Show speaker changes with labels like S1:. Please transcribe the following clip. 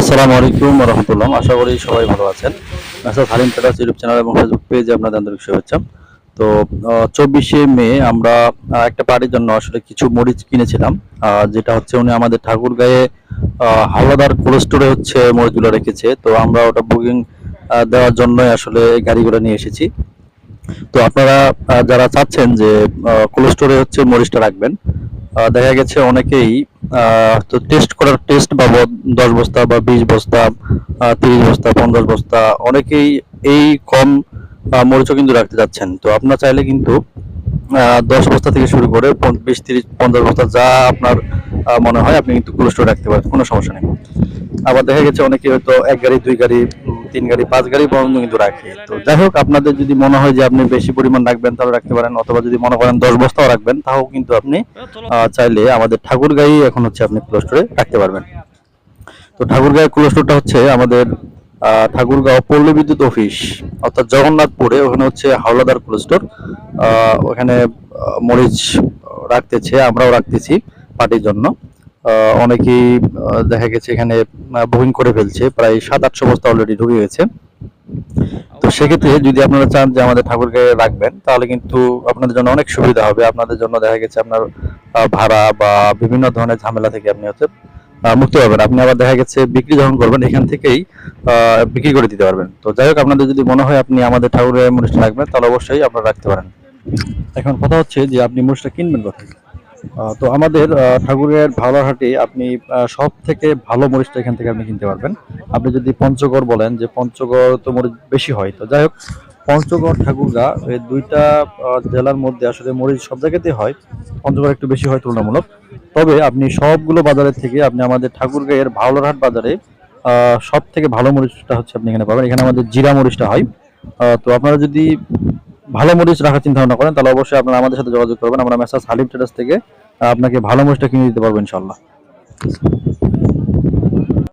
S1: আসসালামু আলাইকুম রহমতুল্লাহ। আশা করি সবাই ভালো আছেন। Messrs Halim traders YouTube channel এবং ফেসবুক পেজে আপনাদের আন্তরিক শুভেচ্ছা। তো চব্বিশে মে আমরা একটা পার্টির জন্য আসলে কিছু মরিচ কিনেছিলাম। যেটা হচ্ছে উনি আমাদের ঠাকুর গায়ে হাওলাদার কোল্ড স্টোরে হচ্ছে মরিচগুলো রেখেছে। তো আমরা ওটা বুকিং দেওয়ার জন্যই আসলে গাড়িগুলো নিয়ে এসেছি। তো আপনারা যারা চাচ্ছেন যে কোল্ড স্টোরে হচ্ছে মরিচটা রাখবেন দেখা গেছে অনেকেই তো টেস্ট করার টেস্ট বাবদ দশ বস্তা বা বিশ বস্তা তিরিশ বস্তা, পঞ্চাশ বস্তা, অনেকেই এই কম মরিচও কিন্তু রাখতে যাচ্ছেন। তো আপনার চাইলে কিন্তু দশ বস্তা থেকে শুরু করে বিশ, তিরিশ, পঞ্চাশ বস্তা যা আপনার মনে হয়, আপনি কিন্তু কোল্ড স্টোরে রাখতে পারেন, কোনো সমস্যা নেই। আবার দেখা গেছে অনেকে হয়তো এক গাড়ি, দুই গাড়ি তিন গাড়ি, পাঁচ গাড়ি পর্যন্ত কিন্তু রাখে। তো যাই হোক, আপনাদের যদি মনে হয় যে আপনি বেশি পরিমাণ রাখবেন, তাহলে রাখতে পারেন, অথবা যদি মনে করেন দশ বস্তাও রাখবেন, তাও কিন্তু আপনি চাইলে আমাদের ঠাকুরগাঁই এখন হচ্ছে আপনি কোল্ড স্টোরে রাখতে পারবেন। তো ঠাকুরগাঁও কোল্ড স্টোরটা হচ্ছে আমাদের ঠাকুরগাঁও পল্লী বিদ্যুৎ অফিস, অর্থাৎ জগন্নাথপুরে, ওখানে হচ্ছে হাওলাদার কোল্ড স্টোর ওখানে মরিচ রাখতেছে, আমরাও রাখতেছি। পার্টির জন্য। আহ, অনেকেই দেখা গেছে এখানে বুকিং করে ফেলছে। প্রায় সাত আটশো বস্তা অলরেডি ঢুকে গেছে। তো সেক্ষেত্রে যদি আপনারা চান যে আমাদের ঠাকুরকে রাখবেন তাহলে কিন্তু আপনাদের জন্য অনেক সুবিধা হবে। আপনাদের জন্য দেখা গেছে আপনার ভাড়া বা বিভিন্ন ধরনের ঝামেলা থেকে আপনি হচ্ছে মুক্তি পাবেন। আপনি আবার দেখা গেছে বিক্রি যখন করবেন এখান থেকেই আহ, বিক্রি করে দিতে পারবেন। তো যাই হোক আপনাদের যদি মনে হয় আপনি আমাদের ঠাকুরের মরিচটা রাখবেন তাহলে অবশ্যই আপনারা রাখতে পারেন। এখন কথা হচ্ছে যে আপনি মরিচটা কিনবেন কোথায়? তো আমাদের ঠাকুরের ভালোহাটে আপনি সব থেকে ভালো মরিচটা এখান থেকে আপনি কিনতে পারবেন। আপনি যদি পঞ্চগড় বলেন যে পঞ্চগড় তো মরিচ বেশি হয়, তো যাই হোক, পঞ্চগড় ঠাকুরগা এই দুইটা জেলার মধ্যে আসলে মরিচ সব জায়গাতেই হয়, পঞ্চগড় একটু বেশি হয় তুলনামূলক। তবে আপনি সবগুলো বাজারের থেকে আপনি আমাদের ঠাকুরগাঁয়ের ভাওলারহাট বাজারে সব থেকে ভালো মরিচটা হচ্ছে আপনি এখানে পাবেন। এখানে আমাদের জিরা মরিচটা হয়। তো আপনারা যদি ভালো মরিচ রাখার চিন্তা ভাবনা করেন, তাহলে অবশ্যই আপনারা আমাদের সাথে যোগাযোগ করবেন। আমরা মেসাজ হালিম ট্রেডার্স থেকে আপনাকে ভালো মরিচটা কিনে দিতে পারব ইনশাল্লাহ